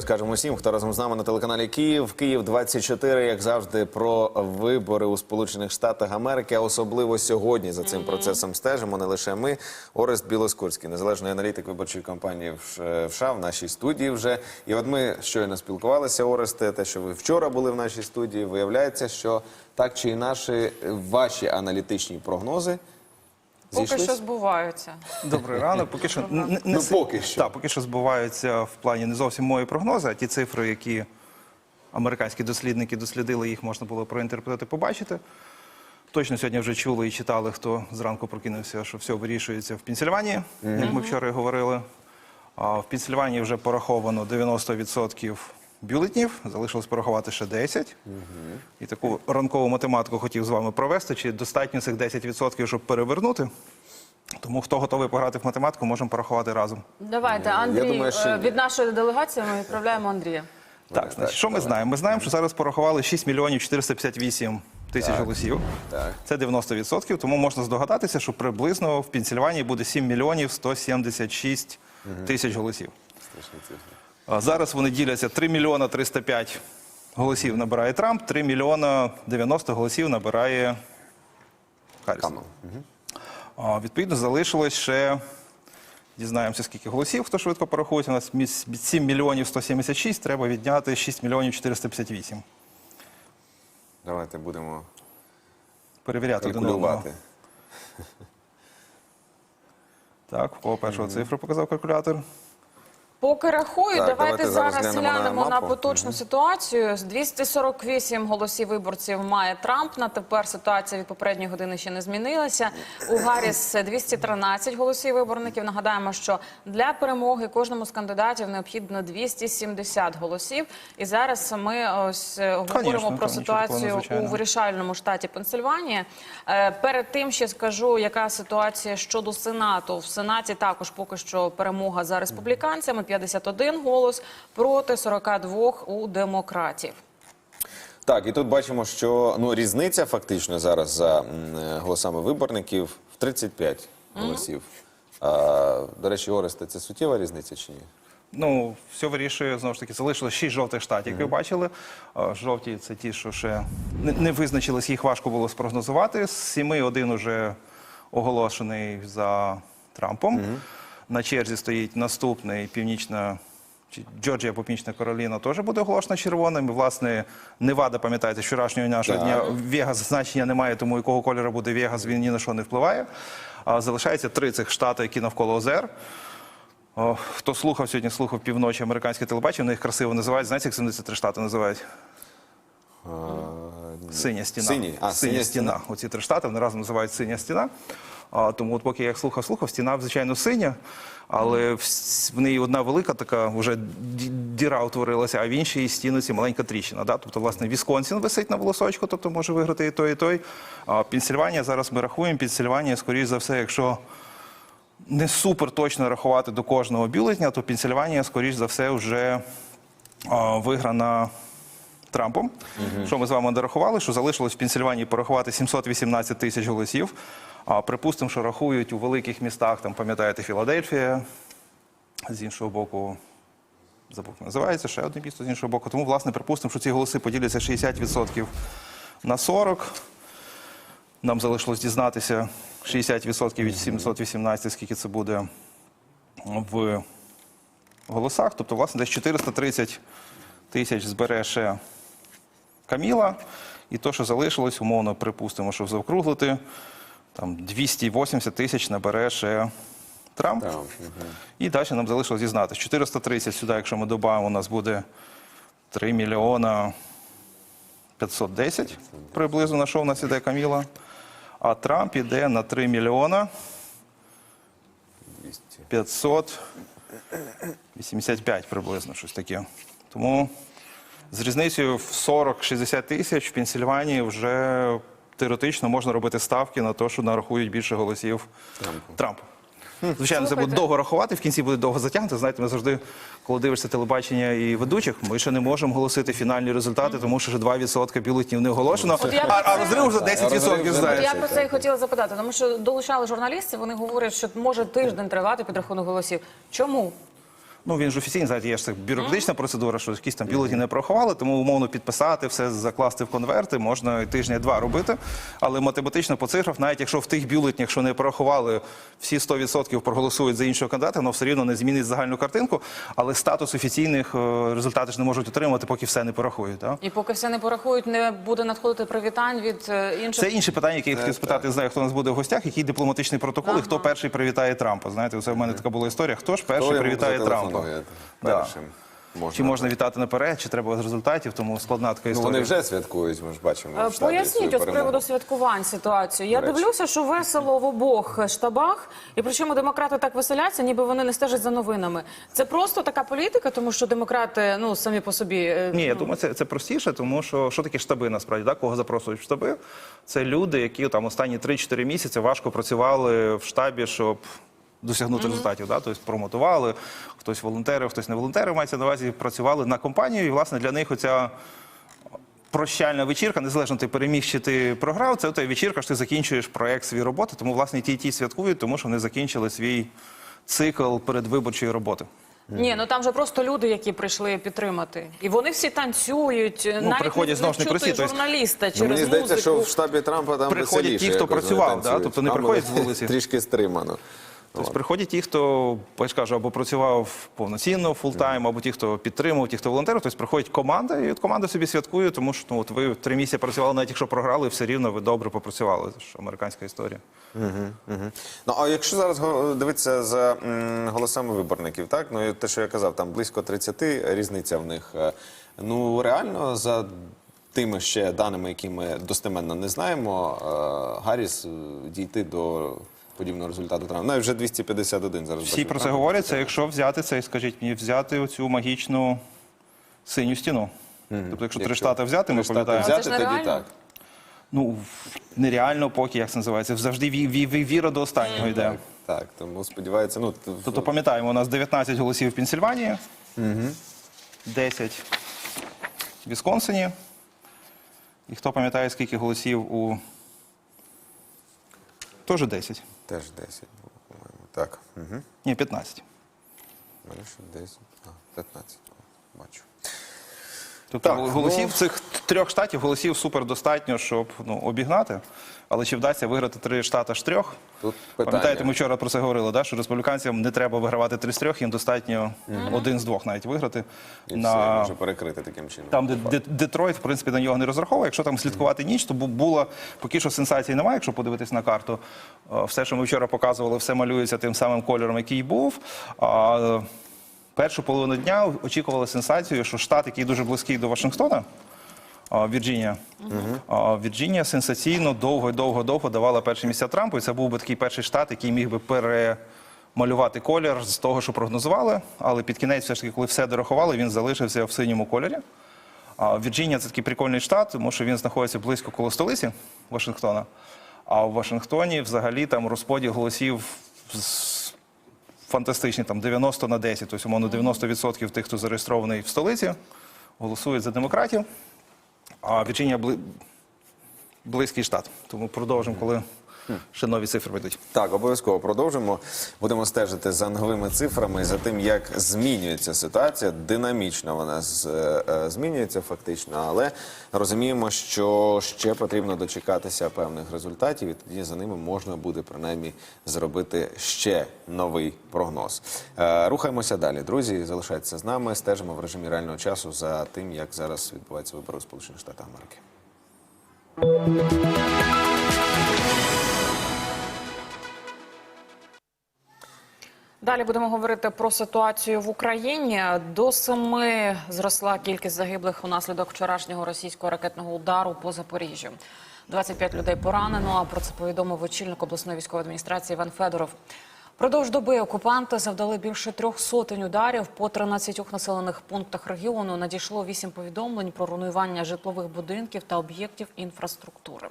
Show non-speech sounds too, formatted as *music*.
Скажемо всім, хто разом з нами на телеканалі Київ. Київ 24 як завжди, про вибори у Сполучених Штатах Америки. А особливо сьогодні за цим процесом стежимо. Не лише ми. Орест Білоскурський, незалежний аналітик виборчої кампанії в США, в нашій студії вже. І от ми щойно спілкувалися, Оресте, те, що ви вчора були в нашій студії, виявляється, що так чи інакше ваші аналітичні прогнози Поки що збуваються. Добрий ранок. Поки що не, не Ну, поки що. Так, поки що збуваються в плані не зовсім мої прогнози, а ті цифри, які американські дослідники дослідили, їх можна було проінтерпретувати, побачити. Точно сьогодні вже чули і читали, хто зранку прокинувся, що все вирішується в Пенсільванії, як ми вчора і говорили. А в Пенсільванії вже пораховано 90% бюлетнів, залишилось порахувати ще 10. І таку ранкову математику хотів з вами провести. Чи достатньо цих 10%, щоб перевернути? Тому хто готовий пограти в математику, можемо порахувати разом. Давайте, Андрій, думаю, що е, ні. від нашої делегації ми відправляємо Андрія. Так, значить, що ми знаємо? Ми знаємо, що зараз порахували 6 мільйонів 458 тисяч голосів. Так. Це 90%, тому можна здогадатися, що приблизно в Пенсільванії буде 7 мільйонів 176 тисяч голосів. Страшні цифри. Зараз вони діляться 3 мільйона 305 голосів набирає Трамп, 3 мільйона 90 голосів набирає Харріс. А, Відповідно, залишилось ще. Дізнаємося, скільки голосів, хто швидко порахує. У нас 7 мільйонів 176, треба відняти 6 мільйонів 458. Давайте будемо Перевіряти одного. калькулювати. Так, у кого першого цифру показав калькулятор? Поки рахую, Так, давайте, давайте зараз глянемо на на, поточну ситуацію. З 248 голосів виборців має Трамп. На тепер ситуація від попередньої години ще не змінилася. У Гарріс 213 голосів виборників. Нагадаємо, що для перемоги кожному з кандидатів необхідно 270 голосів. І зараз ми ось е, говоримо Конечно, про ситуацію у вирішальному штаті Пенсильванія. Е, Перед тим ще скажу, яка ситуація щодо Сенату. В Сенаті також поки що перемога за республіканцями 51 голос проти 42 у демократів. Так, і тут бачимо, що ну різниця фактично зараз за м, голосами виборників в 35 голосів. А, до речі, Оресте, це суттєва різниця чи ні? Ну, все вирішує, знову ж таки, залишилось 6 жовтих штатів, як ви бачили. Жовті це ті, що ще не, не визначились, їх важко було спрогнозувати. З сіми один уже оголошений за Трампом. На черзі стоїть наступний північна. Джорджія Північна Кароліна теж буде оголошена червоним. І, власне, Невада, пам'ятаєте, вчорашнього нашого Так. дня Вегас значення немає, тому якого кольору буде Вегас, він ні на що не впливає. А залишається три цих штати, які навколо озер. О, хто слухав сьогодні, слухав півночі американське телебачення, вони їх красиво називають. Знаєте, як 73 штати називають? Синя стіна. Сині? А, синя, синя стіна. Оці три штати вони разом називають синя стіна. А, тому, от поки я їх слухав, слухав, стіна, звичайно, синя, але в, в неї одна велика така вже діра утворилася, а в іншій стіниці маленька тріщина. Да? Тобто, власне, Вісконсін висить на волосочку, тобто може виграти і той, і той. А Пенсільванія, зараз ми рахуємо, Пенсільванія, скоріш за все, якщо не супер точно рахувати до кожного бюлетня, то Пенсільванія, скоріш за все, вже а, виграна Трампом. Що ми з вами дорахували, що залишилось в Пенсільванії порахувати 718 тисяч голосів. А припустимо, що рахують у великих містах, там пам'ятаєте, Філадельфія, з іншого боку. Забув, називається ще одне місто з іншого боку. Тому, власне, припустимо, що ці голоси поділяться 60% на 40. Нам залишилось дізнатися 60% від 718, скільки це буде в голосах. Тобто, власне, десь 430 тисяч збере ще Каміла. І то, що залишилось, умовно припустимо, що заокруглити, там 280 тисяч набере ще Трамп. Трамп, І далі нам залишилось дізнатися. 430 сюди, якщо ми додамо, у нас буде 3 мільйона 510 приблизно, на що в нас іде Каміла. А Трамп іде на 3 мільйона 200. 585 приблизно, щось таке. Тому з різницею в 40-60 тисяч в Пенсільванії вже теоретично можна робити ставки на те, що нарахують більше голосів Трампу. Трампу. Звичайно, це буде довго рахувати, в кінці буде довго затягнути. Знаєте, ми завжди, коли дивишся телебачення і ведучих, ми ще не можемо оголосити фінальні результати, тому що ще 2% бюлетнів не оголошено, От я а, а це- розрив вже 10%, Розрив вже знаєш. Я про це і хотіла запитати, тому що долучали журналістів, вони говорять, що може тиждень тривати підрахунок голосів. Чому? Ну, він ж офіційний, знаєте, є ж це бюрократична процедура, що якісь там бюлетні не порахували, тому умовно підписати, все закласти в конверти, можна і тижня-два робити. Але математично по цифрах, навіть якщо в тих бюлетнях, що не порахували, всі 100% проголосують за іншого кандидата, воно все рівно не змінить загальну картинку. Але статус офіційних е, результати ж не можуть отримати, поки все не порахують. Так? І поки все не порахують, не буде надходити привітань від е, інших. Це інше питання, яке я хотів спитати, знаю, хто у нас буде в гостях, який дипломатичний протокол, і хто перший привітає Трампа. Знаєте, це в мене така була історія. Хто ж перший Хто привітає Трампа? Да. першим? Можна. Чи можна вітати наперед, чи треба з результатів, тому складна така Ну, вони вже святкують, ми ж бачимо. Е, в штабі Поясніть з приводу святкувань ситуацію. Я речі. дивлюся, що весело в обох штабах, і причому демократи так веселяться, ніби вони не стежать за новинами. Це просто така політика, тому що демократи ну самі по собі е, Ні, я ну, думаю, це, це простіше, тому що що таке штаби насправді? Да? Кого запрошують в штаби? Це люди, які там останні 3-4 місяці важко працювали в штабі, щоб досягнути результатів. Да? Тобто промотували, хтось волонтерив, хтось не волонтерив, мається на увазі, працювали на компанію, і власне для них оця. Прощальна вечірка, незалежно ти переміг чи ти програв, це та вечірка, що ти закінчуєш проект свій роботи. Тому власне ті, і ті святкують, тому що вони закінчили свій цикл передвиборчої роботи. ні, ну там же просто люди, які прийшли підтримати, і вони всі танцюють. навіть Ну, приходять, не, знову ж не журналіста Ну, через мені здається, музику. що в штабі Трампа там Приходять веселіше ті, хто працював, да? Тобто не Там приходять з вулиці. *laughs* Трішки стримано. Тобто приходять ті, хто я ж кажу, або працював повноцінно, фултайм, або ті, хто підтримував, ті, хто волонтерів. Тобто приходить команда, і от команда собі святкує, тому що ну, от ви три місяці працювали, навіть якщо програли, все рівно ви добре попрацювали. Це ж американська історія. Мгм. Ну а якщо зараз дивитися за м, голосами виборників, так ну і те, що я казав, там близько 30 різниця в них. Е, Ну реально за тими ще даними, які ми достеменно не знаємо, е, Гарріс е, дійти до подібного результату Трампа. Навіть вже 251 зараз. Всі бачу, про це Трампа. говорять. Це якщо взяти це, скажіть мені, взяти оцю магічну синю стіну. Тобто, якщо три Якщо штати взяти, ми штати пам'ятаємо. взяти, Це ж тоді нереально. так. Ну нереально, поки як це називається, завжди ві- ві- ві- віра до останнього йде. Так, тому сподівається, ну т- Тобто пам'ятаємо, у нас 19 голосів в Пенсільванії, 10 в Вісконсині. І хто пам'ятає, скільки голосів у. Теж 10. Теж 10 було, по-моєму. Так. Угу. Ні, 15. Мене ще 10, а, 15. було. Бачу. Тобто Так, голосів ну- цих трьох штатів голосів супер достатньо, щоб ну, обігнати. Але чи вдасться виграти три штати з трьох? Тут. Пам'ятаєте, ми вчора про це говорили, да? що республіканцям не треба вигравати три з трьох, їм достатньо один з двох навіть виграти. І все може перекрити таким чином. Там, де Де- Детройт, в принципі, на нього не розраховує. Якщо там слідкувати ніч, то бу- було поки що сенсації немає. Якщо подивитись на карту, Е, все, що ми вчора показували, все малюється тим самим кольором, який був. А першу половину дня очікували сенсацію, що штат, який дуже близький до Вашингтона. Вірджинія. Вірджинія сенсаційно довго, довго, довго давала перші місця Трампу. І це був би такий перший штат, який міг би перемалювати колір з того, що прогнозували. Але під кінець, все ж таки, коли все дорахували, він залишився в синьому кольорі. Вірджинія це такий прикольний штат, тому що він знаходиться близько коло столиці Вашингтона. А в Вашингтоні взагалі там розподіл голосів фантастичний, там 90 на 10. Тобто, умовно, 90% тих, хто зареєстрований в столиці, голосують за демократів. А Вірджинія бли... близький штат. Тому продовжимо, коли ще нові цифри вийдуть. Так, обов'язково продовжимо. Будемо стежити за новими цифрами, за тим, як змінюється ситуація. Динамічно вона е, змінюється фактично, але розуміємо, що ще потрібно дочекатися певних результатів, і тоді за ними можна буде принаймні зробити ще новий прогноз. Е, Рухаємося далі. Друзі, залишайтеся з нами. Стежимо в режимі реального часу за тим, як зараз відбуваються вибори у Сполучених Штатах Америки. Далі будемо говорити про ситуацію в Україні. До семи зросла кількість загиблих унаслідок вчорашнього російського ракетного удару по Запоріжжю. 25 людей поранено. А про це повідомив очільник обласної військової адміністрації Іван Федоров. Продовж доби окупанти завдали більше трьох сотень ударів по 13 населених пунктах регіону. Надійшло вісім повідомлень про руйнування житлових будинків та об'єктів інфраструктури.